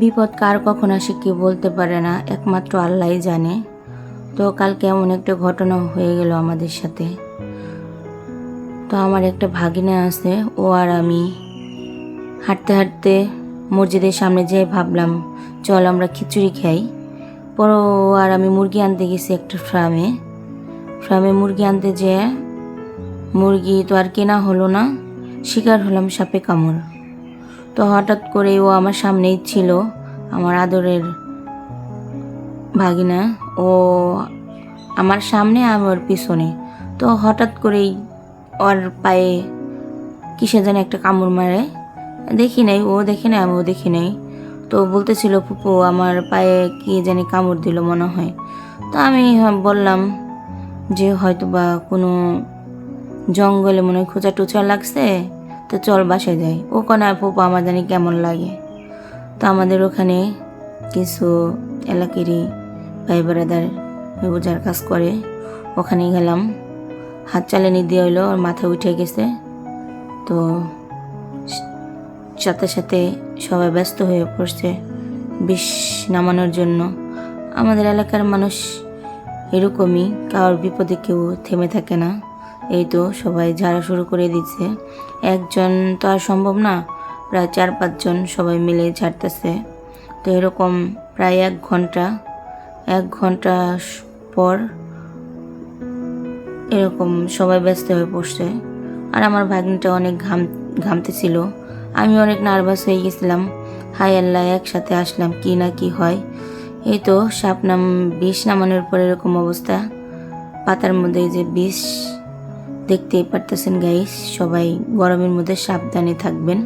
বিপদ কার কখন আসে কেউ বলতে পারে না, একমাত্র আল্লাহই জানে। তো কালকে এমন একটা ঘটনা হয়ে গেল আমাদের সাথে। তো আমার একটা ভাগিনা আছে, ও আর আমি হাঁটতে হাঁটতে মসজিদের সামনে যেয়ে ভাবলাম, চল আমরা খিচুড়ি খাই। পরে ও আর আমি মুরগি আনতে গেছি একটা ফার্মে। ফার্মে মুরগি আনতে যেয়ে মুরগি তো আর কেনা হলো না, শিকার হলাম সাপে কামড়। তো হঠাৎ করে ও আমার সামনেই ছিল, আমার আদরের ভাগিনা। ও আমার সামনে আমার পিছনে। তো হঠাৎ করেই ওর পায়ে কিসে যেন একটা কামড় মারে। দেখি নাই, ও দেখি নাই, আমিও দেখি নাই। তো বলতেছিল পুপু আমার পায়ে কি জানি কামড় দিল মনে হয়। তো আমি বললাম যে হয়তো বা কোনো জঙ্গলে মনে হয় খোঁচা টোচা লাগছে। তো চল বাসায় যাই। ও কোন ফুপু আমার জানি কেমন লাগে। তো আমাদের ওখানে কিছু এলাকারই ভাই বেড়াদার বোঝার কাজ করে। ওখানে গেলাম। হাত চালানি দিয়ে হইল, ওর মাথা উঠে গেছে। তো সাথে সাথে সবাই ব্যস্ত হয়ে পড়ছে বিষ নামানোর জন্য। আমাদের এলাকার মানুষ এরকমই, কারোর বিপদে কেউ থেমে থাকে না। এই তো সবাই ঝাড়া শুরু করে দিচ্ছে। একজন তো আর সম্ভব না, প্রায় চার পাঁচজন সবাই মিলে ঝাড়তেছে তো এরকম প্রায় এক ঘণ্টা এক ঘণ্টা পর এরকম সবাই ব্যস্ত হয়ে পড়ছে। আর আমার ভাগ্নিটা অনেক ঘাম ঘামতেছিল আমি অনেক নার্ভাস হয়ে গেছিলাম। হাই আল্লাহ, একসাথে আসলাম কি না কি হয়। এই তো সাপ নাম বিষ নামানোর পর এরকম অবস্থা। পাতার মধ্যে যে বিষ দেখতেই পারতেছেন গাইস সবাই গরমের মধ্যে সাবধানে থাকবেন।